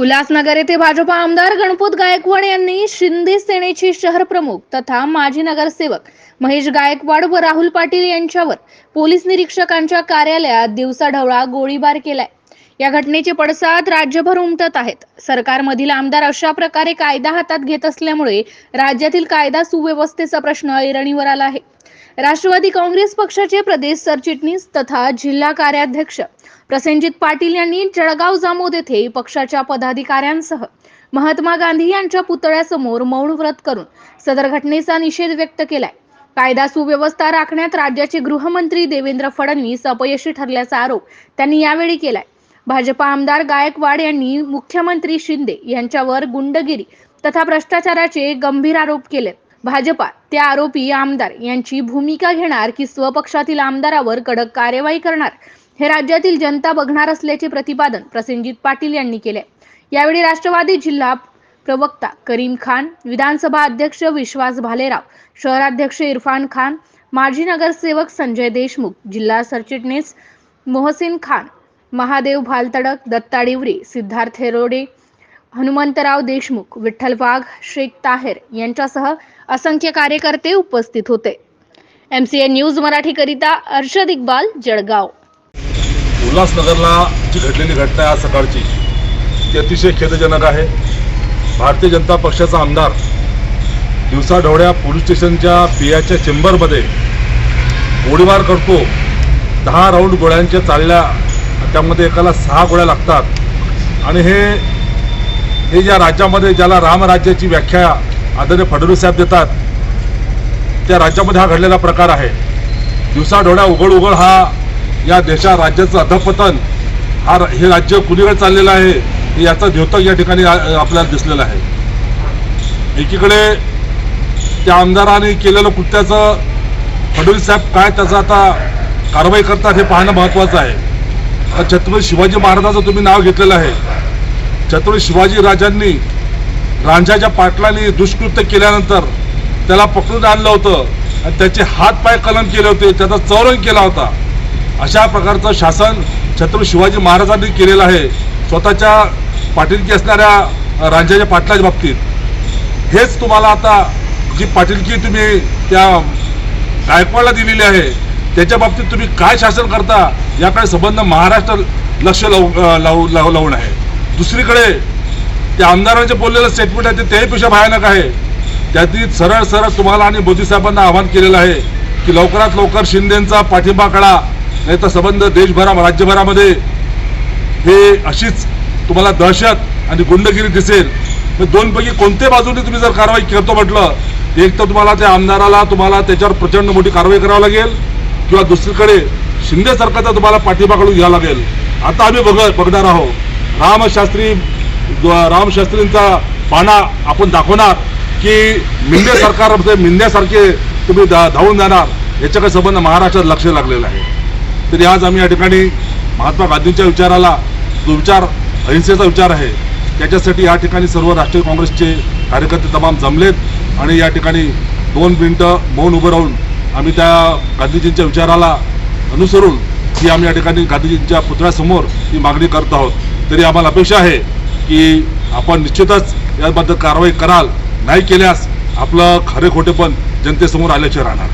उल्हासनगर येथे भाजपा आमदार गणपत गायकवाड यांनी शिंदे सेनेचे शहर प्रमुख तथा माजी नगरसेवक महेश गायकवाड व राहुल पाटील यांच्यावर पोलीस निरीक्षकांच्या कार्यालयात दिवसाढवळा गोळीबार केलाय. या घटनेचे पडसाद राज्यभर उमटत आहेत. सरकारमधील आमदार अशा प्रकारे कायदा हातात घेत असल्यामुळे राज्यातील कायदा सुव्यवस्थेचा प्रश्न ऐरणीवर आला आहे. राष्ट्रवादी काँग्रेस पक्षाचे प्रदेश सरचिटणीस तथा जिल्हा कार्याध्यक्ष प्रसेनजित पाटील यांनी जळगाव जामोद येथे पक्षाच्या पदाधिकाऱ्यांसह महात्मा गांधी यांच्या पुतळ्यासमोर मौन व्रत करून सदर घटनेचा निषेध व्यक्त केलाय. कायदा सुव्यवस्था राखण्यात राज्याचे गृहमंत्री देवेंद्र फडणवीस अपयशी ठरल्याचा आरोप त्यांनी यावेळी केलाय. भाजपा आमदार गायकवाड यांनी मुख्यमंत्री शिंदे यांच्यावर गुंडगिरी तथा भ्रष्टाचाराचे गंभीर आरोप केले. भाजपा त्या आरोपी आमदार यांची भूमिका घेणार की स्वपक्षातील आमदारावर कडक कार्यवाही करणार हे राज्यातील जनता बघणार असल्याचे प्रतिपादन प्रसेनजित पाटील यांनी केले. यावेळी राष्ट्रवादी जिल्हा प्रवक्ता करीम खान विधानसभा अध्यक्ष विश्वास भालेराव शहराध्यक्ष इरफान खान माजी नगरसेवक संजय देशमुख जिल्हा सरचिटणीस मोहसिन खान महादेव भालतडक दत्ता डिवरे सिद्धार्थ हेरोडे हनुमंतराव देशमुख विठ्ठल वाघ शेख ताहेर यांच्यासह असंख्य कार्यकर्ते उपस्थित होते. एम सी एन न्यूज मराठीकरिता अर्षद इक्बाल जळगाव. उल्हासनगरला जी घडलेली घटना आहे आज सकाळची ती अतिशय खेदजनक आहे. भारतीय जनता पक्षाचा आमदार दिवसाढवळ्या पोलीस स्टेशनच्या पियाच्या चेंबरमध्ये गोळीबार करतो. दहा राऊंड गोळ्यांच्या चालल्या त्यामध्ये एकाला सहा गोळ्या लागतात. आणि हे हे ज्या राज्यामध्ये ज्याला रामराज्याची व्याख्या आदरणीय फडणवीस साहेब देतात त्या राज्यामध्ये हा घडलेला प्रकार आहे. दिवसाढवळ्या उघड उघड हा या देशा राज्याचं अधपतन हा हे राज्य कुणीकडे चाललेलं आहे हे याचा द्योतक या ठिकाणी आपल्याला दिसलेला आहे. एकीकडे त्या आमदाराने केलेलं कृत्याचं फडणवीस साहेब काय त्याचं आता कारवाई करतात हे पाहणं महत्त्वाचं आहे. छत्रपती शिवाजी महाराजाचं तुम्ही नाव घेतलेलं आहे. छत्रपती शिवाजी राजांनी रांझाच्या पाटलांनी दुष्कृत्य केल्यानंतर त्याला पकडून आणलं होतं आणि त्याचे हात पाय कलम केले होते त्याचा चौरंग केला होता. अशा प्रकारचं शासन छत्रपती शिवाजी महाराजांनी केलेलं आहे. स्वतःच्या पाटीलकी असणाऱ्या रांझाच्या पाटलाच्या बाबतीत. हेच तुम्हाला आता जी पाटीलकी तुम्ही त्या गायकवाडला दिलेली आहे त्याच्या बाबतीत तुम्ही काय शासन करता याकडे संबंध महाराष्ट्र लक्ष लावून लावू लावू लावून आहे. दुसरीकडे त्या आमदारांचे बोललेलं स्टेटमेंट आहे ते भयानक आहे. त्यातली सरळ सरळ तुम्हाला आणि मोदी साहेबांना आवाहन केलेलं आहे की लवकरात लवकर शिंदेचा पाठिंबा काढा नाही तर संबंध देशभरा राज्यभरामध्ये. हे अशीच तुम्हाला दहशत आणि गुंडगिरी दिसेल. तर दोनपैकी कोणत्या बाजूने तुम्ही जर कारवाई करतो म्हटलं एक तर तुम्हाला त्या आमदाराला तुम्हाला त्याच्यावर प्रचंड मोठी कारवाई करावी लागेल किंवा दुसरीकडे शिंदे सरकारचा तुम्हाला पाठिंबा काढून घ्यावा लागेल. आता आम्ही बघ बघणार आहोत. रामशास्त्री रामशास्त्रींचा पाना आपण दाखवणार की मिंदे सरकार म्हणजे मिंद्यासारखे तुम्ही धा- धावून जाणार याच्याकडे संबंध महाराष्ट्रात लक्ष लागलेलं आहे. तरी आज आम्ही या ठिकाणी महात्मा गांधींच्या विचाराला जो विचार अहिंसेचा विचार आहे त्याच्यासाठी या ठिकाणी सर्व राष्ट्रीय काँग्रेसचे कार्यकर्ते तमाम जमलेत आणि या ठिकाणी दोन मिनटं मौन उभं राहून आम्ही त्या गांधीजींच्या विचाराला अनुसरून ही आम्ही या ठिकाणी गांधीजींच्या पुतळ्यासमोर ही मागणी करत आहोत. तरी आम्हाला अपेक्षा आहे की आपण निश्चितच याबद्दल कारवाई कराल नाही केल्यास आपलं खरे खोटेपण जनतेसमोर आल्याचे राहणार